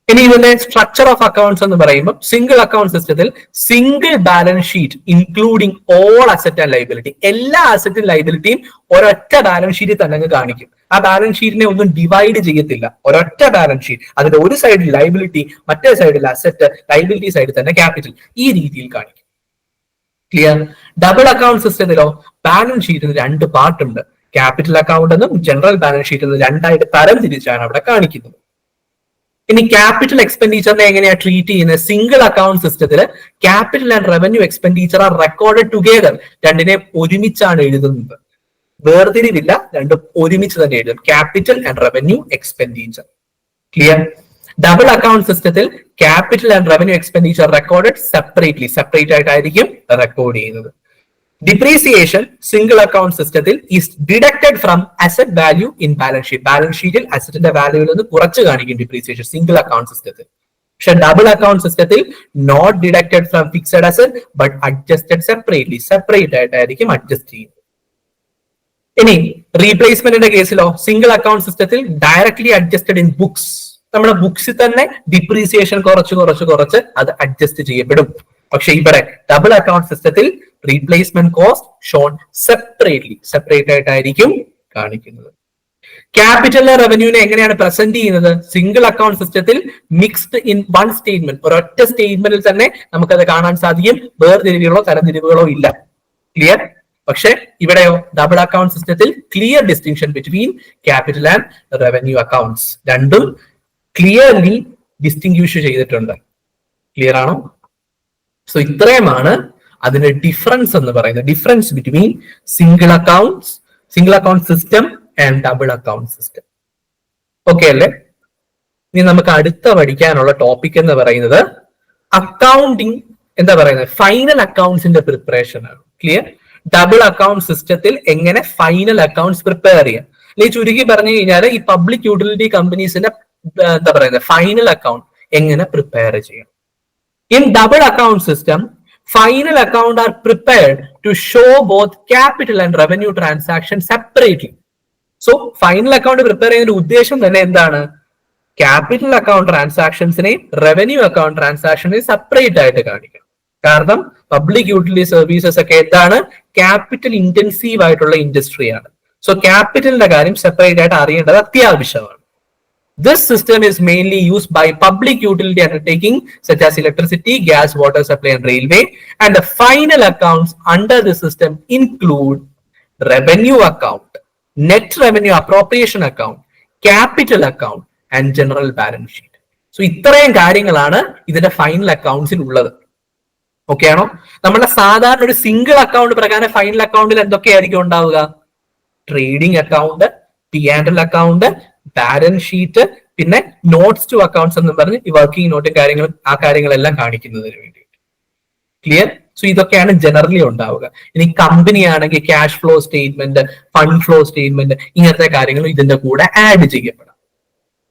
ഇനി ഇതിന്റെ സ്ട്രക്ചർ ഓഫ് അക്കൗണ്ട്സ് എന്ന് പറയുമ്പോൾ സിംഗിൾ അക്കൗണ്ട് സിസ്റ്റത്തിൽ single balance sheet including all asset and liability എല്ലാ അസറ്റും ലൈബിലിറ്റിയും ഒരൊറ്റ ബാലൻസ് ഷീറ്റിൽ തന്നെ കാണിക്കും. ആ ബാലൻസ് ഷീറ്റിനെ ഒന്നും ഡിവൈഡ് ചെയ്യത്തില്ല. ഒരൊറ്റ ബാലൻസ് ഷീറ്റ് അതിന്റെ ഒരു സൈഡിൽ ലൈബിലിറ്റി മറ്റേ സൈഡിൽ അസറ്റ് ലൈബിലിറ്റി സൈഡിൽ തന്നെ ക്യാപിറ്റൽ ഈ രീതിയിൽ കാണിക്കും. ക്ലിയർ ഡബിൾ അക്കൗണ്ട് സിസ്റ്റത്തിലോ ബാലൻസ് ഷീറ്റിന് രണ്ട് പാർട്ടുണ്ട് ക്യാപിറ്റൽ അക്കൗണ്ട് എന്നും ജനറൽ ബാലൻസ് ഷീറ്റ് എന്നും രണ്ടായിട്ട് തരം തിരിച്ചാണ് അവിടെ കാണിക്കുന്നത്. ഇനി ക്യാപിറ്റൽ എക്സ്പെൻഡിച്ചറിനെ എങ്ങനെയാണ് ട്രീറ്റ് ചെയ്യുന്നത്? സിംഗിൾ അക്കൗണ്ട് സിസ്റ്റത്തിൽ capital and revenue expenditure are record together രണ്ടിനെ ഒരുമിച്ചാണ് എഴുതുന്നത്. വേർതിരിവില്ല രണ്ടും ഒരുമിച്ച് തന്നെ എഴുതും. Capital and revenue expenditure clear double account സിസ്റ്റത്തിൽ capital and revenue expenditure record separately separate ആയിട്ടായിരിക്കും റെക്കോർഡ് ചെയ്യുന്നത്. ഡിപ്രീസിയേഷൻ സിംഗിൾ അക്കൗണ്ട് സിസ്റ്റത്തിൽ is deducted from asset value in balance sheet balance ഷീറ്റിൽ അസറ്റിന്റെ വാല്യൂവിൽ നിന്ന് കുറച്ച് കാണിക്കും ഡിപ്രീസിയേഷൻ സിംഗിൾ അക്കൗണ്ട് സിസ്റ്റത്തിൽ പക്ഷെ ഡബിൾ അക്കൗണ്ട് സിസ്റ്റത്തിൽ not deducted from fixed asset but adjusted separately separate ആയിട്ടായിരിക്കും അഡ്ജസ്റ്റ് ചെയ്യുന്നത്. ഇനി റീപ്ലേസ്മെന്റിന്റെ കേസിലോ സിംഗിൾ അക്കൗണ്ട് സിസ്റ്റത്തിൽ ഡയറക്ട്ലി അഡ്ജസ്റ്റഡ് ഇൻ ബുക്സ് നമ്മുടെ ബുക്സിൽ തന്നെ ഡിപ്രീസിയേഷൻ കുറച്ച് കുറച്ച് കുറച്ച് അത് അഡ്ജസ്റ്റ് ചെയ്യപ്പെടും. പക്ഷെ ഇവിടെ ഡബിൾ അക്കൗണ്ട് സിസ്റ്റത്തിൽ replacement cost shown separately separate ആയിട്ടായിരിക്കും കാണിക്കുന്നത്. ക്യാപിറ്റലിലെ റവന്യൂവിനെ എങ്ങനെയാണ് പ്രസന്റ് ചെയ്യുന്നത്? സിംഗിൾ അക്കൗണ്ട് സിസ്റ്റത്തിൽ മിക്സ്ഡ് ഇൻ വൺ സ്റ്റേറ്റ്മെന്റ് ഒരൊറ്റ സ്റ്റേറ്റ്മെന്റിൽ തന്നെ നമുക്കത് കാണാൻ സാധിക്കും. വേർതിരിവുകളോ തരംതിരിവുകളോ ഇല്ല. ക്ലിയർ പക്ഷെ ഇവിടെയോ ഡബിൾ അക്കൗണ്ട് സിസ്റ്റത്തിൽ clear distinction between capital and revenue accounts രണ്ടും ക്ലിയർലി ഡിസ്റ്റിംഗ്വിഷ് ചെയ്തിട്ടുണ്ട്. ക്ലിയർ ആണോ? സോ ഇത്രയുമാണ് അതിന്റെ ഡിഫറൻസ് എന്ന് പറയുന്നത്. Difference between single accounts single account system and double account system okay അല്ലേ? ഇനി നമുക്ക് അടുത്ത പഠിക്കാനുള്ള ടോപ്പിക് എന്ന് പറയുന്നത് അക്കൗണ്ടിങ് എന്താ പറയുന്നത്? ഫൈനൽ അക്കൗണ്ട്സിന്റെ പ്രിപ്പറേഷൻ ആണ്. ക്ലിയർ ഡബിൾ അക്കൗണ്ട് സിസ്റ്റത്തിൽ എങ്ങനെ ഫൈനൽ അക്കൗണ്ട്സ് പ്രിപ്പയർ ചെയ്യാം? അല്ലെങ്കിൽ ചുരുക്കി പറഞ്ഞു കഴിഞ്ഞാൽ ഈ പബ്ലിക് യൂട്ടിലിറ്റി കമ്പനീസിന്റെ എന്താ പറയുന്നത്? ഫൈനൽ അക്കൗണ്ട് എങ്ങനെ പ്രിപ്പയർ ചെയ്യാം? In double account system final account are prepared to show both capital and revenue transaction separately so final account prepare ചെയ്യുന്ന ഉദ്ദേശം തന്നെ എന്താണ്? ക്യാപിറ്റൽ അക്കൗണ്ട് ട്രാൻസാക്ഷൻസിനെയും റവന്യൂ അക്കൗണ്ട് ട്രാൻസാക്ഷനെയും സെപ്പറേറ്റ് ആയിട്ട് കാണിക്കണം കാരണം പബ്ലിക് യൂട്ടിലിറ്റി സർവീസസ് ഒക്കെ എന്താണ്? ക്യാപിറ്റൽ ഇന്റൻസീവ് ആയിട്ടുള്ള ഇൻഡസ്ട്രിയാണ് സോ ക്യാപിറ്റലിന്റെ കാര്യം സെപ്പറേറ്റ് ആയിട്ട് അറിയേണ്ടത് അത്യാവശ്യമാണ്. This system is mainly used by public utility undertaking such as electricity, gas, water supply and railway and the final accounts under the system include revenue account, net revenue appropriation account, capital account and general balance sheet. So, ഇത്രയും കാര്യങ്ങളാണ് ഇതിന്റെ ഫൈനൽ അക്കൗണ്ട്സിൽ ഉള്ളത് ഓക്കെ ആണോ നമ്മുടെ സാധാരണ ഒരു സിംഗിൾ അക്കൗണ്ട് പ്രകാരം ഫൈനൽ അക്കൗണ്ടിൽ എന്തൊക്കെയായിരിക്കും ഉണ്ടാവുക trading account P and L account balance sheet പിന്നെ നോട്ട്സ് ടു അക്കൗണ്ട്സ് എന്നും പറഞ്ഞ് ഈ വർക്കിംഗ് നോട്ടും കാര്യങ്ങളും ആ കാര്യങ്ങളെല്ലാം കാണിക്കുന്നതിന് വേണ്ടി ക്ലിയർ സോ ഇതൊക്കെയാണ് ജനറലി ഉണ്ടാവുക. ഇനി കമ്പനി ആണെങ്കിൽ cash flow statement fund flow statement ഇങ്ങനത്തെ കാര്യങ്ങളും ഇതിന്റെ കൂടെ ആഡ് ചെയ്യപ്പെടാം.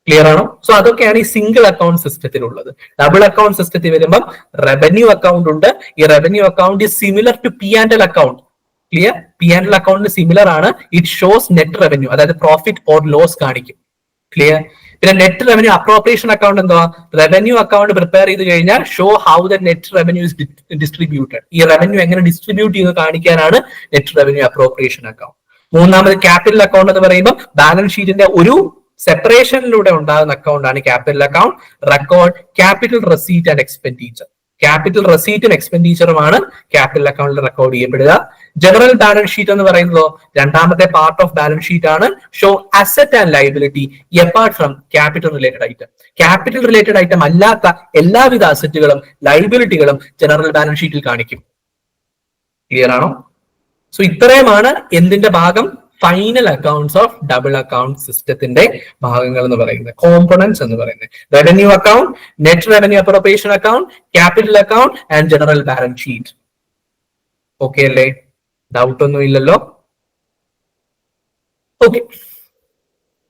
ക്ലിയർ ആണോ? സോ അതൊക്കെയാണ് ഈ സിംഗിൾ അക്കൗണ്ട് സിസ്റ്റത്തിൽ ഉള്ളത് ഡബിൾ അക്കൗണ്ട് സിസ്റ്റത്തിൽ വരുമ്പം റവന്യൂ അക്കൗണ്ട് ഉണ്ട്. ഈ revenue account similar to P and L account clear P and L അക്കൗണ്ടിന് similar ആണ്. ഇറ്റ് ഷോസ് നെറ്റ് റവന്യൂ അതായത് പ്രോഫിറ്റ് ഓർ ലോസ് കാണിക്കും. ക്ലിയർ പിന്നെ നെറ്റ് റവന്യൂ അപ്രോപ്രിയേഷൻ അക്കൗണ്ട് എന്തുവാ? റവന്യൂ അക്കൗണ്ട് പ്രിപ്പയർ ചെയ്ത് കഴിഞ്ഞാൽ show how the net revenue is distributed ഈ റവന്യൂ എങ്ങനെ ഡിസ്ട്രിബ്യൂട്ട് ചെയ്ത് കാണിക്കാനാണ് നെറ്റ് റവന്യൂ അപ്രോപ്രിയേഷൻ അക്കൗണ്ട് മൂന്നാമത് ക്യാപിറ്റൽ അക്കൗണ്ട് എന്ന് പറയുമ്പോൾ ബാലൻസ് ഷീറ്റിന്റെ ഒരു സെപ്പറേഷനിലൂടെ ഉണ്ടാകുന്ന അക്കൗണ്ടാണ് capital account record capital receipt and expenditure capital റെസീറ്റും എക്സ്പെൻഡിച്ചറുമാണ് ക്യാപിറ്റൽ അക്കൗണ്ടിൽ റെക്കോർഡ് ചെയ്യപ്പെടുക. ജനറൽ ബാലൻസ് ഷീറ്റ് എന്ന് പറയുന്നതോ രണ്ടാമത്തെ പാർട്ട് ഓഫ് ബാലൻസ് ഷീറ്റ് ആണ്. Show asset and liability apart from capital related item capital related item അല്ലാത്ത എല്ലാവിധ അസറ്റുകളും ലൈബിലിറ്റികളും ജനറൽ ബാലൻസ് ഷീറ്റിൽ കാണിക്കും. ക്ലിയർ ആണോ? സോ ഇത്രയുമാണ് എന്തിന്റെ ഭാഗം? Final accounts of double account സിസ്റ്റത്തിന്റെ ഭാഗങ്ങൾ എന്ന് പറയുന്നത്. കോമ്പണൻസ് എന്ന് പറയുന്നത്. Revenue account net revenue appropriation account capital account and general balance sheet okay അല്ലേ? ഡൗട്ട് ഒന്നും ഇല്ലല്ലോ. Okay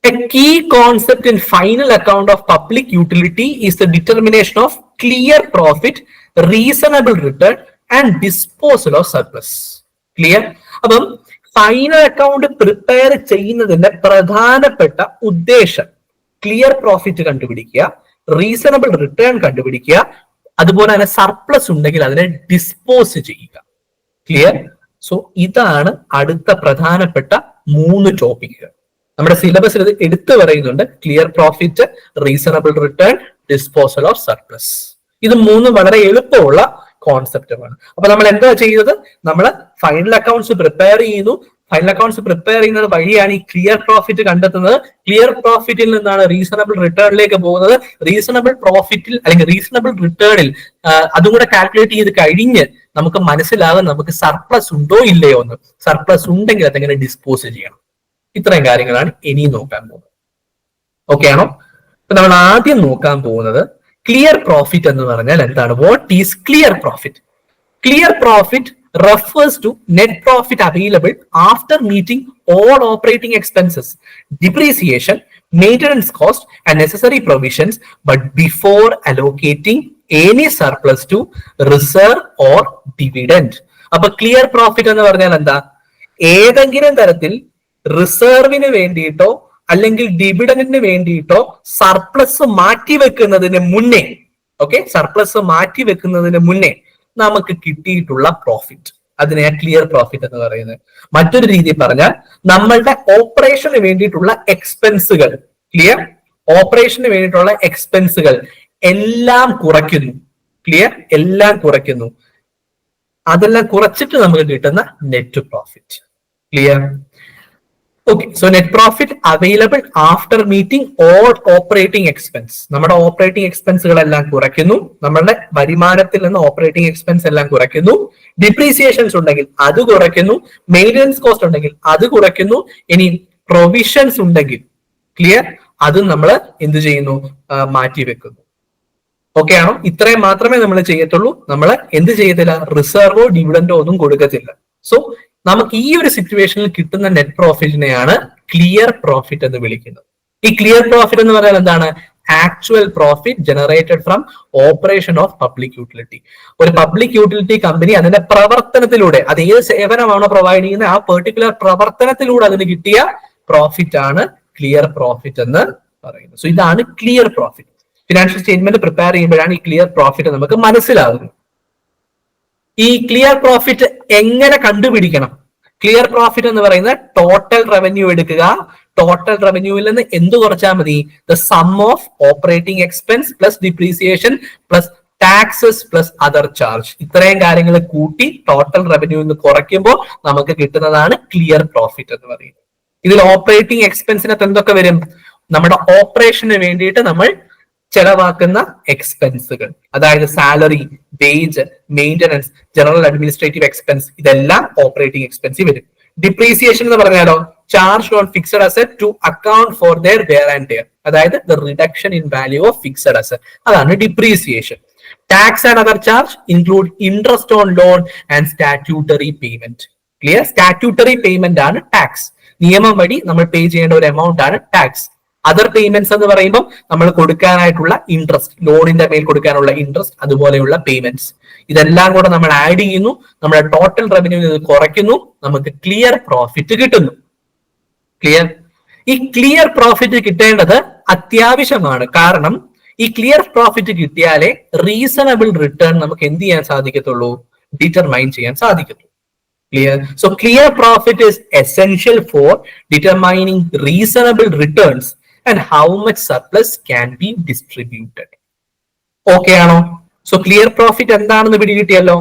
A key concept in final account of public utility is the determination of clear profit, reasonable return, and disposal of surplus. Clear? അപ്പം ഫൈനൽ അക്കൗണ്ട് പ്രിപ്പയർ ചെയ്യുന്നതിന്റെ പ്രധാനപ്പെട്ട ഉദ്ദേശം. ക്ലിയർ പ്രോഫിറ്റ് കണ്ടുപിടിക്കുക റീസണബിൾ റിട്ടേൺ കണ്ടുപിടിക്കുക അതുപോലെ തന്നെ സർപ്ലസ് ഉണ്ടെങ്കിൽ അതിനെ ഡിസ്പോസ് ചെയ്യുക. ക്ലിയർ സോ ഇതാണ് അടുത്ത പ്രധാനപ്പെട്ട മൂന്ന് ടോപ്പിക്കുകൾ നമ്മുടെ സിലബസിൽ ഇത് എടുത്തു പറയുന്നുണ്ട്. Clear profit reasonable return disposal of surplus ഇത് മൂന്നും വളരെ എളുപ്പമുള്ള കോൺസെപ്റ്റുമാണ് അപ്പൊ നമ്മൾ എന്താ ചെയ്യുന്നത് നമ്മൾ ഫൈനൽ അക്കൗണ്ട്സ് പ്രിപ്പയർ ചെയ്യുന്നു. ഫൈനൽ അക്കൗണ്ട്സ് പ്രിപ്പയർ ചെയ്യുന്നത് വഴിയാണ് ഈ ക്ലിയർ പ്രോഫിറ്റ് കണ്ടെത്തുന്നത്. ക്ലിയർ പ്രോഫിറ്റിൽ നിന്നാണ് റീസണബിൾ റിട്ടേണിലേക്ക് പോകുന്നത്. റീസണബിൾ പ്രോഫിറ്റിൽ അല്ലെങ്കിൽ റീസണബിൾ റിട്ടേണിൽ അതും കൂടെ കാൽക്കുലേറ്റ് ചെയ്ത് കഴിഞ്ഞ് നമുക്ക് മനസ്സിലാകും നമുക്ക് സർപ്ലസ് ഉണ്ടോ ഇല്ലയോ എന്ന്. സർപ്ലസ് ഉണ്ടെങ്കിൽ അതെങ്ങനെ ഡിസ്പോസ് ചെയ്യണം. ഇത്രയും കാര്യങ്ങളാണ് ഇനി നോക്കാൻ പോകുന്നത്. ഓക്കെ ആണോ? നമ്മൾ ആദ്യം നോക്കാൻ പോകുന്നത് ക്ലിയർ പ്രോഫിറ്റ് എന്ന് പറഞ്ഞാൽ എന്താണ് what is clear profit clear profit refers to net profit available after meeting all operating expenses, depreciation, maintenance cost, and necessary provisions, but before allocating any surplus to reserve or dividend. അപ്പൊ ക്ലിയർ പ്രോഫിറ്റ് എന്ന് പറഞ്ഞാൽ എന്താ ഏതെങ്കിലും തരത്തിൽ റിസർവിന് വേണ്ടിയിട്ടോ അല്ലെങ്കിൽ ഡിവിഡന്റിന് വേണ്ടിയിട്ടോ സർപ്ലസ് മാറ്റി വെക്കുന്നതിന് മുന്നേ ഓക്കെ സർപ്ലസ് മാറ്റി വെക്കുന്നതിന് മുന്നേ നമുക്ക് കിട്ടിയിട്ടുള്ള പ്രോഫിറ്റ് അതിനെ ക്ലിയർ പ്രോഫിറ്റ് എന്ന് പറയുന്നത്. മറ്റൊരു രീതി പറഞ്ഞാൽ നമ്മളുടെ ഓപ്പറേഷന് വേണ്ടിയിട്ടുള്ള എക്സ്പെൻസുകൾ ക്ലിയർ ഓപ്പറേഷന് വേണ്ടിയിട്ടുള്ള എക്സ്പെൻസുകൾ എല്ലാം കുറയ്ക്കുന്നു. ക്ലിയർ എല്ലാം കുറയ്ക്കുന്നു. അതെല്ലാം കുറച്ചിട്ട് നമുക്ക് കിട്ടുന്ന net profit clear okay so net profit available after meeting all operating expense നമ്മുടെ ഓപ്പറേറ്റിംഗ് എക്സ്പെൻസുകളെല്ലാം കുറയ്ക്കുന്നു. നമ്മളുടെ വരുമാനത്തിൽ നിന്ന് ഓപ്പറേറ്റിംഗ് എക്സ്പെൻസ് എല്ലാം കുറയ്ക്കുന്നു. ഡിപ്രീസിയേഷൻസ് ഉണ്ടെങ്കിൽ അത് കുറയ്ക്കുന്നു. മെയിന്റനൻസ് കോസ്റ്റ് ഉണ്ടെങ്കിൽ അത് കുറയ്ക്കുന്നു. ഇനി പ്രൊവിഷൻസ് ഉണ്ടെങ്കിൽ ക്ലിയർ അത് നമ്മൾ എന്ത് ചെയ്യുന്നു? മാറ്റി വെക്കുന്നു. ഓക്കെ ആണോ? ഇത്രയും മാത്രമേ നമ്മൾ ചെയ്യത്തുള്ളൂ. നമ്മൾ എന്ത് ചെയ്യത്തില്ല? റിസർവോ ഡിവിഡൻഡോ ഒന്നും കൊടുക്കത്തില്ല. സോ നമുക്ക് ഈ ഒരു സിറ്റുവേഷനിൽ കിട്ടുന്ന നെറ്റ് പ്രോഫിറ്റിനെയാണ് ക്ലിയർ പ്രോഫിറ്റ് എന്ന് വിളിക്കുന്നത്. ഈ ക്ലിയർ പ്രോഫിറ്റ് എന്ന് പറയുന്നത് എന്താണ്? Actual profit generated from operation of public utility ഒരു പബ്ലിക് യൂട്ടിലിറ്റി കമ്പനി അതിന്റെ പ്രവർത്തനത്തിലൂടെ അത് ഏത് സേവനമാണോ പ്രൊവൈഡ് ചെയ്യുന്നത് ആ പെർട്ടിക്കുലർ പ്രവർത്തനത്തിലൂടെ അതിന് കിട്ടിയ പ്രോഫിറ്റ് ആണ് ക്ലിയർ പ്രോഫിറ്റ് എന്ന് പറയുന്നത്. സോ ഇതാണ് clear profit financial statement prepare ചെയ്യുമ്പോഴാണ് ഈ ക്ലിയർ പ്രോഫിറ്റ് നമുക്ക് മനസ്സിലാകുന്നത്. ഈ ക്ലിയർ പ്രോഫിറ്റ് എങ്ങനെ കണ്ടുപിടിക്കണം? ക്ലിയർ പ്രോഫിറ്റ് എന്ന് പറയുന്നത് ടോട്ടൽ റവന്യൂ എടുക്കുക. ടോട്ടൽ റവന്യൂവിൽ നിന്ന് എന്ത് കുറച്ചാൽ മതി? The sum of operating expense plus depreciation plus taxes plus other charge ഇത്രയും കാര്യങ്ങൾ കൂട്ടി ടോട്ടൽ റവന്യൂ എന്ന് കുറയ്ക്കുമ്പോൾ നമുക്ക് കിട്ടുന്നതാണ് ക്ലിയർ പ്രോഫിറ്റ് എന്ന് പറയുന്നത്. ഇതിൽ ഓപ്പറേറ്റിംഗ് എക്സ്പെൻസിനകത്ത് എന്തൊക്കെ വരും? നമ്മുടെ ഓപ്പറേഷന് വേണ്ടിയിട്ട് നമ്മൾ ചെലവാക്കുന്ന എക്സ്പെൻസുകൾ അതായത് salary wage maintenance general administrative expense ഇതെല്ലാം ഓപ്പറേറ്റിംഗ് എക്സ്പെൻസ് വരും. ഡിപ്രീസിയേഷൻ എന്ന് പറഞ്ഞാലോ charge on fixed asset to account for their wear and tear അതായത് the reduction in value of fixed asset അതാണ് depreciation tax and other charge include interest on loan and statutory payment clear statutory payment ആണ് ടാക്സ് നിയമം വഴി നമ്മൾ പേ ചെയ്യേണ്ട ഒരു എമൗണ്ട് ആണ് ടാക്സ് അതർ പേയ്മെന്റ്സ് എന്ന് പറയുമ്പോൾ നമ്മൾ കൊടുക്കാനായിട്ടുള്ള ഇൻട്രസ്റ്റ് ലോണിന്റെ മേൽ കൊടുക്കാനുള്ള ഇൻട്രസ്റ്റ് അതുപോലെയുള്ള പേയ്മെന്റ്സ് ഇതെല്ലാം കൂടെ നമ്മൾ ആഡ് ചെയ്യുന്നു. നമ്മുടെ ടോട്ടൽ റവന്യൂ ഇത് കുറയ്ക്കുന്നു. നമുക്ക് ക്ലിയർ പ്രോഫിറ്റ് കിട്ടുന്നു. ക്ലിയർ ഈ ക്ലിയർ പ്രോഫിറ്റ് കിട്ടേണ്ടത് അത്യാവശ്യമാണ്. കാരണം ഈ ക്ലിയർ പ്രോഫിറ്റ് കിട്ടിയാലേ റീസണബിൾ റിട്ടേൺ നമുക്ക് എന്ത് ചെയ്യാൻ സാധിക്കത്തുള്ളൂ? ഡിറ്റർമൈൻ ചെയ്യാൻ സാധിക്കത്തുള്ളൂ. Clear so clear profit is essential for determining reasonable returns. And how much surplus can be distributed. Okay ആണോ? സോ ക്ലിയർ പ്രോഫിറ്റ് എന്താണെന്ന് പിടികിട്ടിയല്ലോ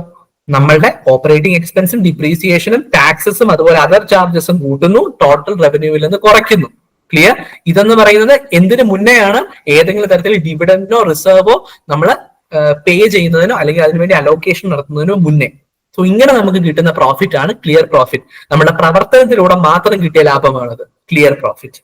നമ്മളുടെ ഓപ്പറേറ്റിംഗ് എക്സ്പെൻസും ഡിപ്രീസിയേഷനും ടാക്സസും അതുപോലെ അതർ ചാർജസും കൂട്ടുന്നു ടോട്ടൽ റവന്യൂവിൽ നിന്ന് കുറയ്ക്കുന്നു. ക്ലിയർ ഇതെന്ന് പറയുന്നത് എന്തിനു മുന്നെയാണ് ഏതെങ്കിലും തരത്തിൽ ഡിവിഡൻഡോ റിസർവോ നമ്മൾ പേ ചെയ്യുന്നതിനോ അല്ലെങ്കിൽ അതിനുവേണ്ടി അലോക്കേഷൻ നടത്തുന്നതിനോ മുന്നേ. സോ ഇങ്ങനെ നമുക്ക് കിട്ടുന്ന പ്രോഫിറ്റ് ആണ് ക്ലിയർ പ്രോഫിറ്റ് നമ്മുടെ പ്രവർത്തനത്തിലൂടെ മാത്രം കിട്ടിയ ലാഭമാണത്. Clear profit